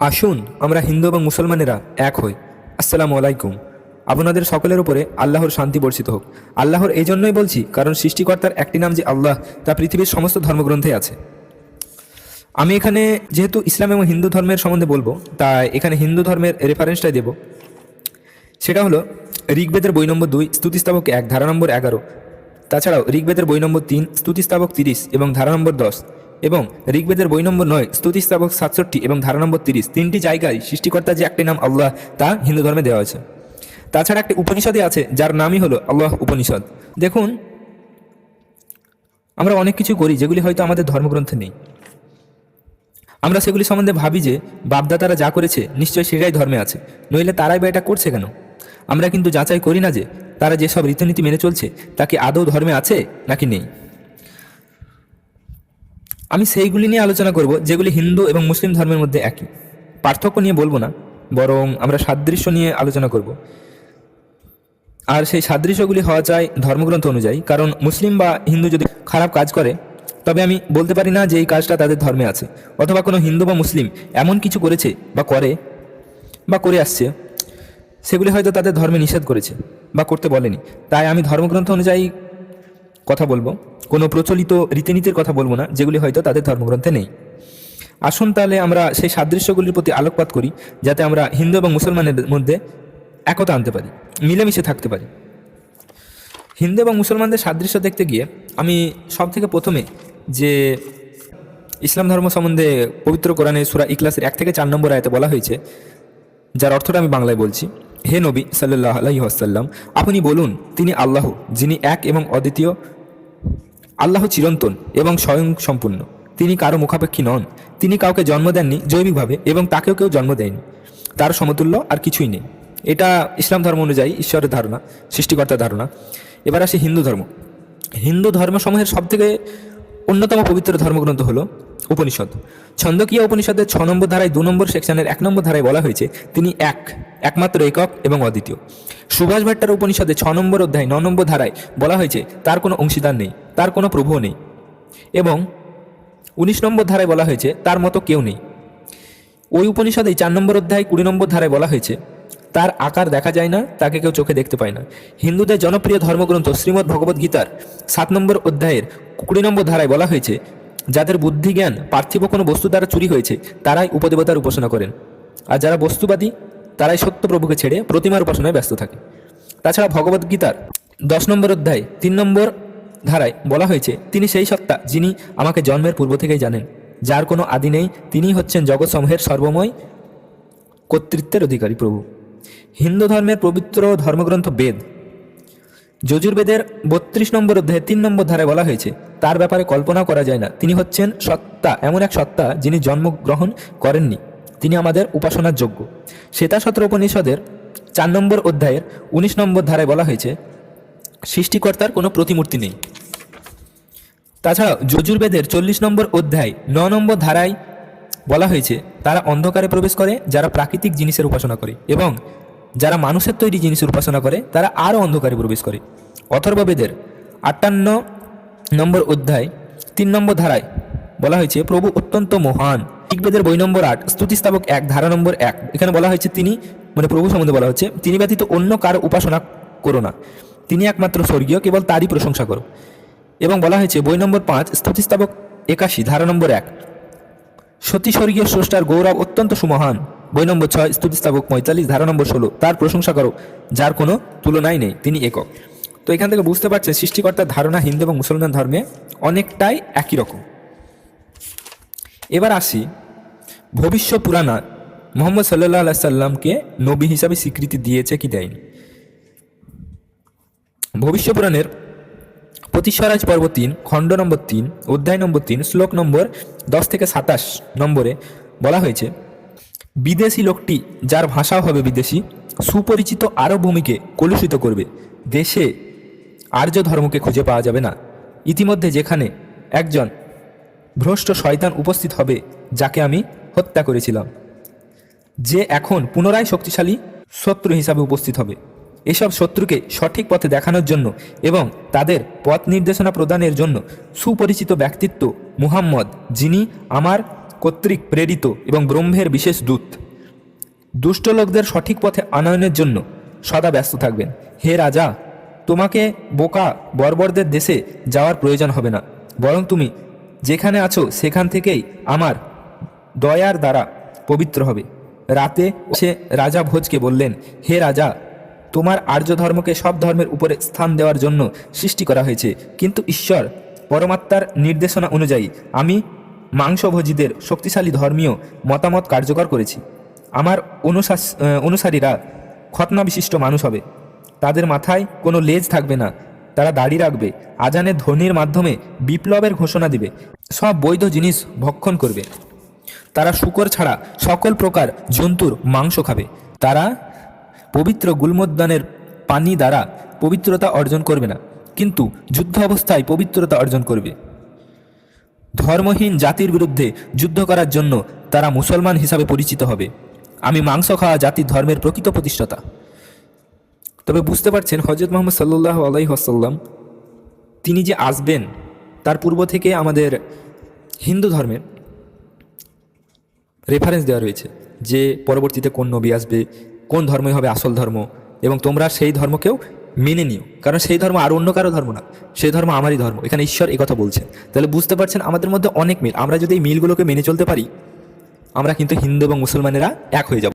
আসুন, আমরা হিন্দু এবং মুসলমানেরা এক হই। আসসালামু আলাইকুম। আপনাদের সকলের উপরে আল্লাহর শান্তি বর্ষিত হোক। আল্লাহর এই জন্যই বলছি, কারণ সৃষ্টিকর্তার একটি নাম যে আল্লাহ, তা পৃথিবীর সমস্ত ধর্মগ্রন্থে আছে। আমি এখানে যেহেতু ইসলাম এবং হিন্দু ধর্মের সম্বন্ধে বলব, তাই এখানে হিন্দু ধর্মের রেফারেন্সটাই দেব। সেটা হলো, ঋগ্বেদের বই নম্বর দুই, স্তুতিস্তাবক এক, ধারা নম্বর এগারো। তাছাড়াও, ঋগ্বেদের বই নম্বর তিন, স্তুতিস্তাবক তিরিশ এবং ধারা নম্বর দশ। এবং ঋগ্বেদের বই নম্বর নয় স্তুতিস্তাবক সাতষট্টি এবং ধারা নম্বর তিরিশ। তিনটি জায়গায় সৃষ্টিকর্তা যে একটি নাম আল্লাহ, তা হিন্দু ধর্মে দেওয়া হয়েছে। তাছাড়া একটি উপনিষদে আছে, যার নামই হলো আল্লাহ উপনিষদ। দেখুন, আমরা অনেক কিছু করি, যেগুলি হয়তো আমাদের ধর্মগ্রন্থে নেই। আমরা সেগুলি সম্বন্ধে ভাবি যে বাপদাতারা যা করেছে নিশ্চয়ই সেটাই ধর্মে আছে। নইলে তারাই বা এটা করছে কেন? আমরা কিন্তু যাচাই করি না যে, তারা যেসব রীতিনীতি মেনে চলছে তা কি আদৌ ধর্মে আছে নাকি নেই। আমি সেইগুলি নিয়ে আলোচনা করব, যেগুলি হিন্দু এবং মুসলিম ধর্মের মধ্যে একই। পার্থক্য নিয়ে বলব না, বরং আমরা সাদৃশ্য নিয়ে আলোচনা করব। আর সেই সাদৃশ্যগুলি হওয়া চাই ধর্মগ্রন্থ অনুযায়ী, কারণ মুসলিম বা হিন্দু যদি খারাপ কাজ করে, তবে আমি বলতে পারি না যে এই কাজটা তাদের ধর্মে আছে, অথবা কোনো হিন্দু বা মুসলিম এমন কিছু করেছে বা করে বা করে আসছে, সেগুলি হয়তো তাদের ধর্মে নিষেধ করেছে বা করতে বলেনি। তাই আমি ধর্মগ্রন্থ অনুযায়ী কথা বলব। কোনো প্রচলিত রীতিনীতির কথা বলব না, যেগুলি হয়তো তাদের ধর্মগ্রন্থে নেই। আসুন তাহলে আমরা সেই সাদৃশ্যগুলির প্রতি আলোকপাত করি, যাতে আমরা হিন্দু এবং মুসলমানের মধ্যে একতা আনতে পারি, মিলেমিশে থাকতে পারি। হিন্দু এবং মুসলমানদের সাদৃশ্য দেখতে গিয়ে আমি সব থেকে প্রথমে যে ইসলাম ধর্ম সম্বন্ধে পবিত্র কোরআনে সুরা ইকলাসের এক থেকে চার নম্বর আয়তে বলা হয়েছে, যার অর্থটা আমি বাংলায় বলছি, হে নবী সাল্লাহ আলাইহি আসাল্লাম আপনি বলুন, তিনি আল্লাহ, যিনি এক এবং অদ্বিতীয় আল্লাহ চিরন্তন এবং স্বয়ং সম্পূর্ণ। তিনি কারও মুখাপেক্ষী নন। তিনি কাউকে জন্ম দেননি জৈবিকভাবে এবং তাকেও কেউ জন্ম দেয়নি। তার সমতুল্য আর কিছুই নেই। এটা ইসলাম ধর্ম অনুযায়ী ঈশ্বরের ধারণা, সৃষ্টিকর্তার ধারণা। এবার আসি হিন্দু ধর্ম। হিন্দু ধর্মসমূহের সবথেকে অন্যতম পবিত্র ধর্মগ্রন্থ হলো উপনিষদ। ছন্দকীয় উপনিষদের ছ নম্বর ধারায় দু নম্বর সেকশনের এক নম্বর ধারায় বলা হয়েছে, তিনি এক, একমাত্র একক এবং অদ্বিতীয়। সুভাষ ভট্টার উপনিষদে ছ নম্বর অধ্যায় ন নম্বর ধারায় বলা হয়েছে, তার কোনো অংশীদার নেই, তার কোনো প্রভুও নেই। এবং উনিশ নম্বর ধারায় বলা হয়েছে, তার মতো কেউ নেই। ওই উপনিষদে চার নম্বর অধ্যায় কুড়ি নম্বর ধারায় বলা হয়েছে, তার আকার দেখা যায় না, তাকে কেউ চোখে দেখতে পায় না। হিন্দুদের জনপ্রিয় ধর্মগ্রন্থ শ্রীমদ্ ভগবদ্ গীতার সাত নম্বর অধ্যায়ের কুড়ি নম্বর ধারায় বলা হয়েছে যাদের বুদ্ধি জ্ঞান পার্থিব কোনো বস্তু দ্বারা চুরি হয়েছে, তারাই উপদেবতার উপাসনা করেন। আর যারা বস্তুবাদী, তারাই সত্য প্রভুকে ছেড়ে প্রতিমার উপাসনায় ব্যস্ত থাকে। তাছাড়া ভগবদ্গীতার দশ নম্বর অধ্যায়, তিন নম্বর ধারায় বলা হয়েছে, তিনি সেই সত্তা যিনি আমাকে জন্মের পূর্ব থেকেই জানেন। যার কোনো আদি নেই, তিনিই হচ্ছেন জগৎসমূহের সর্বময় কর্তৃত্বের অধিকারী প্রভু। হিন্দু ধর্মের পবিত্র ধর্মগ্রন্থ বেদ যজুর্বেদের বত্রিশ নম্বর অধ্যায়ে তিন নম্বর ধারায় বলা হয়েছে, তার ব্যাপারে কল্পনা করা যায় না। তিনি হচ্ছেন সত্তা, এমন এক সত্তা যিনি জন্মগ্রহণ করেননি। তিনি আমাদের উপাসনার যোগ্য। শ্বেতা সত্র উপনিষদের চার নম্বর অধ্যায়ের উনিশ নম্বর ধারায় বলা হয়েছে, সৃষ্টিকর্তার কোনো প্রতিমূর্তি নেই। তাছাড়া যজুর্বেদের চল্লিশ নম্বর অধ্যায় ন নম্বর ধারায় বলা হয়েছে, তারা অন্ধকারে প্রবেশ করে, যারা প্রাকৃতিক জিনিসের উপাসনা করে এবং যারা মানুষের তৈরি জিনিসের উপাসনা করে, তারা আরও অন্ধকারে প্রবেশ করে। অথর্ববেদের আটান্ন নম্বর অধ্যায়, তিন নম্বর ধারায় বলা হয়েছে, প্রভু অত্যন্ত মহান। ঋগ্বেদের বই নম্বর আট, স্তুতিস্তাবক এক, ধারা নম্বর এক। এখানে বলা হয়েছে, তিনি মানে প্রভু সম্বন্ধে বলা হচ্ছে, তিনি ব্যতীত অন্য কারও উপাসনা করো না। তিনি একমাত্র স্বর্গীয়, কেবল তারই প্রশংসা করো। এবং বলা হয়েছে, বই নম্বর পাঁচ, স্তুতিস্তাবক একাশি, ধারা নম্বর এক। সতী স্বর্গীয় স্রষ্টার গৌরব অত্যন্ত সুমহান। বই নম্বর ছয় স্তুতিস্তাবক পঁয়তাল্লিশ, ধারা নম্বর ষোলো, তার প্রশংসা করো, যার কোনো তুলনাই নেই, তিনি একক। তো এখান থেকে বুঝতে পারছেন সৃষ্টিকর্তার ধারণা হিন্দু এবং মুসলমান ধর্মে অনেকটাই একই রকম। এবার আসি ভবিষ্য পুরাণা। মোহাম্মদ সাল্লাহ আল্লাহ সাল্লামকে নবী হিসাবে স্বীকৃতি দিয়েছে কি দেয়নি? ভবিষ্য পুরাণের প্রতিস্বরাজ পর্ব তিন, খণ্ড নম্বর তিন, অধ্যায় নম্বর তিন, শ্লোক নম্বর দশ থেকে সাতাশ নম্বরে বলা হয়েছে বিদেশি লোকটি, যার ভাষাও হবে বিদেশি, সুপরিচিত আরব ভূমিকে কলুষিত করবে। দেশে আর্য ধর্মকে খুঁজে পাওয়া যাবে না। ইতিমধ্যে যেখানে একজন ভ্রষ্ট শয়তান উপস্থিত হবে, যাকে আমি হত্যা করেছিলাম। যে এখন পুনরায় শক্তিশালী শত্রু হিসাবে উপস্থিত হবে। এসব শত্রুকে সঠিক পথে দেখানোর জন্য এবং তাদের পথ নির্দেশনা প্রদানের জন্য সুপরিচিত ব্যক্তিত্ব মুহাম্মদ, যিনি আমার কর্তৃক প্রেরিত এবং ব্রহ্মের বিশেষ দূত। দুষ্ট লোকদের সঠিক পথে আনয়নের জন্য সদা ব্যস্ত থাকবেন। হে রাজা, তোমাকে বোকা বর্বরদের দেশে যাওয়ার প্রয়োজন হবে না। বরং তুমি যেখানে আছো সেখান থেকেই আমার দয়ার দ্বারা পবিত্র হবে। রাতে সে রাজা ভোজকে বললেন, হে রাজা, তোমার আর্য ধর্মকে সব ধর্মের উপরে স্থান দেওয়ার জন্য সৃষ্টি করা হয়েছে। কিন্তু ঈশ্বর, পরমাত্মার নির্দেশনা অনুযায়ী আমি মাংসভোজীদের শক্তিশালী ধর্মীয় মতামত কার্যকর করেছি। আমার অনুশাস অনুসারীরা খতনা বিশিষ্ট মানুষ হবে। তাদের মাথায় কোনো লেজ থাকবে না। তারা দাড়ি রাখবে আজানের ধ্বনির মাধ্যমে বিপ্লবের ঘোষণা দিবে। সব বৈধ জিনিস ভক্ষণ করবে। তারা শুকর ছাড়া সকল প্রকার জন্তুর মাংস খাবে। তারা পবিত্র গুলমোদ্দানের পানি দ্বারা পবিত্রতা অর্জন করবে না। কিন্তু যুদ্ধ অবস্থায় পবিত্রতা অর্জন করবে। ধর্মহীন জাতির বিরুদ্ধে যুদ্ধ করার জন্য তারা মুসলমান হিসাবে পরিচিত হবে। আমি মাংস খাওয়া জাতির ধর্মের প্রকৃত প্রতিষ্ঠাতা। তবে বুঝতে পারছেন হজরত মোহাম্মদ সাল্লাহ আলাই আসাল্লাম তিনি যে আসবেন, তার পূর্ব থেকে আমাদের হিন্দু ধর্মের রেফারেন্স দেওয়া রয়েছে যে পরবর্তীতে কোন নবী আসবে, কোন ধর্মই হবে আসল ধর্ম, এবং তোমরা সেই ধর্মকেও মেনে নিও। কারণ সেই ধর্ম আর অন্য কারও ধর্ম না। সেই ধর্ম আমারই ধর্ম। এখানে ঈশ্বর কথা বলছেন। তাহলে বুঝতে পারছেন আমাদের মধ্যে অনেক মিল। আমরা যদি এই মিলগুলোকে মেনে চলতে পারি, আমরা কিন্তু হিন্দু এবং মুসলমানেরা এক হয়ে যাব।